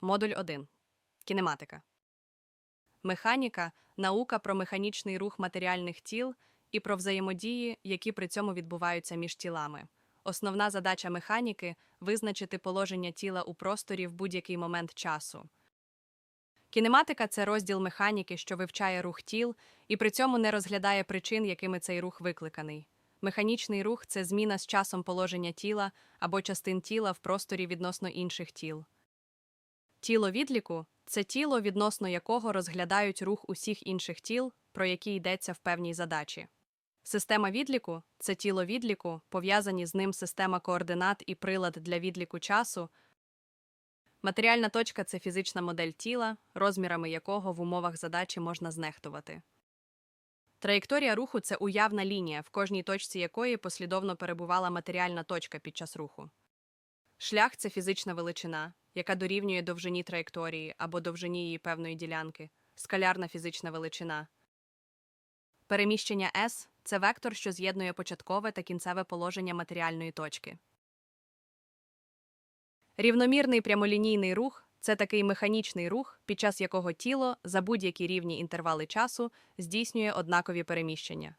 Модуль 1. Кінематика. Механіка наука про механічний рух матеріальних тіл і про взаємодії, які при цьому відбуваються між тілами. Основна задача механіки визначити положення тіла у просторі в будь-який момент часу. Кінематика це розділ механіки, що вивчає рух тіл і при цьому не розглядає причин, якими цей рух викликаний. Механічний рух це зміна з часом положення тіла або частин тіла в просторі відносно інших тіл. Тіло відліку це тіло, відносно якого розглядають рух усіх інших тіл, про які йдеться в певній задачі. Система відліку це тіло відліку, пов'язані з ним система координат і прилад для відліку часу. Матеріальна точка це фізична модель тіла, розмірами якого в умовах задачі можна знехтувати. Траєкторія руху це уявна лінія, в кожній точці якої послідовно перебувала матеріальна точка під час руху. Шлях це фізична величина, яка дорівнює довжині траєкторії або довжині її певної ділянки, скалярна фізична величина. Переміщення S – це вектор, що з'єднує початкове та кінцеве положення матеріальної точки. Рівномірний прямолінійний рух це такий механічний рух, під час якого тіло за будь-які рівні інтервали часу здійснює однакові переміщення.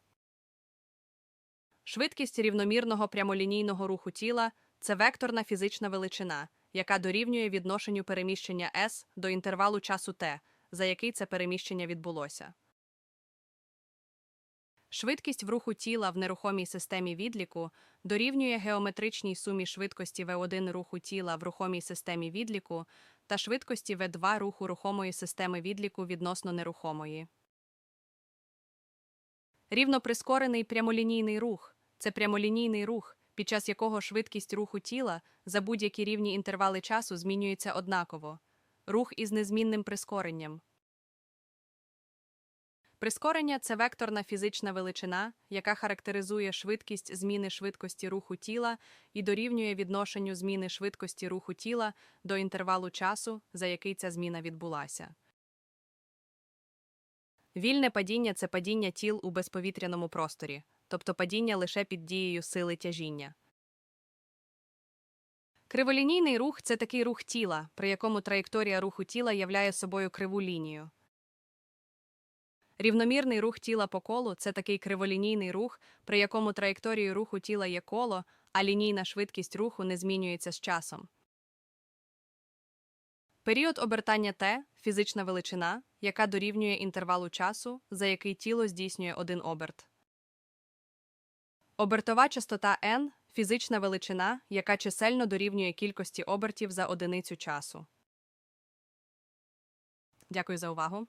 Швидкість рівномірного прямолінійного руху тіла це векторна фізична величина, яка дорівнює відношенню переміщення s до інтервалу часу t, за який це переміщення відбулося. Швидкість в руху тіла в нерухомій системі відліку дорівнює геометричній сумі швидкості v1 руху тіла в рухомій системі відліку та швидкості v2 руху рухомої системи відліку відносно нерухомої. Рівноприскорений прямолінійний рух це прямолінійний рух, під час якого швидкість руху тіла за будь-які рівні інтервали часу змінюється однаково. Рух із незмінним прискоренням. Прискорення це векторна фізична величина, яка характеризує швидкість зміни швидкості руху тіла і дорівнює відношенню зміни швидкості руху тіла до інтервалу часу, за який ця зміна відбулася. Вільне падіння це падіння тіл у безповітряному просторі, тобто падіння лише під дією сили тяжіння. Криволінійний рух це такий рух тіла, при якому траєкторія руху тіла являє собою криву лінію. Рівномірний рух тіла по колу це такий криволінійний рух, при якому траєкторією руху тіла є коло, а лінійна швидкість руху не змінюється з часом. Період обертання Т – фізична величина, яка дорівнює інтервалу часу, за який тіло здійснює один оберт. Обертова частота n – фізична величина, яка чисельно дорівнює кількості обертів за одиницю часу. Дякую за увагу.